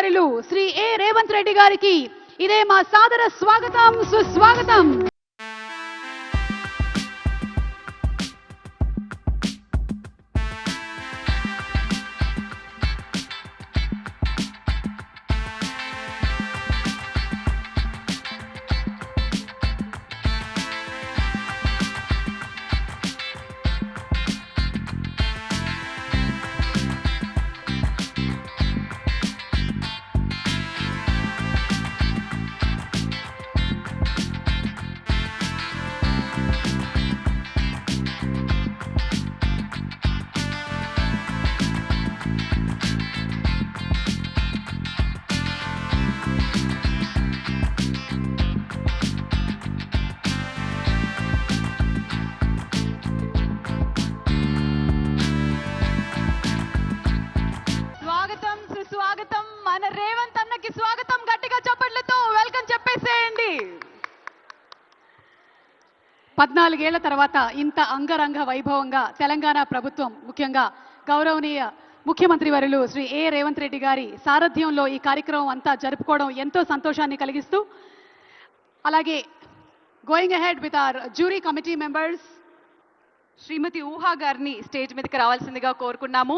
సోదరులు శ్రీ ఏ రేవంత్ రెడ్డి గారికి. ఇదే మా సాదర స్వాగతం సుస్వాగతం. పద్నాలుగేళ్ళ తర్వాత ఇంత అంగరంగ వైభవంగా తెలంగాణ ప్రభుత్వం ముఖ్యంగా గౌరవనీయ ముఖ్యమంత్రి వర్యులు శ్రీ ఏ రేవంత్ రెడ్డి గారి సారథ్యంలో ఈ కార్యక్రమం అంతా జరుపుకోవడం ఎంతో సంతోషాన్ని కలిగిస్తూ అలాగే going ahead with our jury committee members Shrimati Uha గారిని స్టేజ్ మీదకి రావాల్సిందిగా కోరుకున్నాము.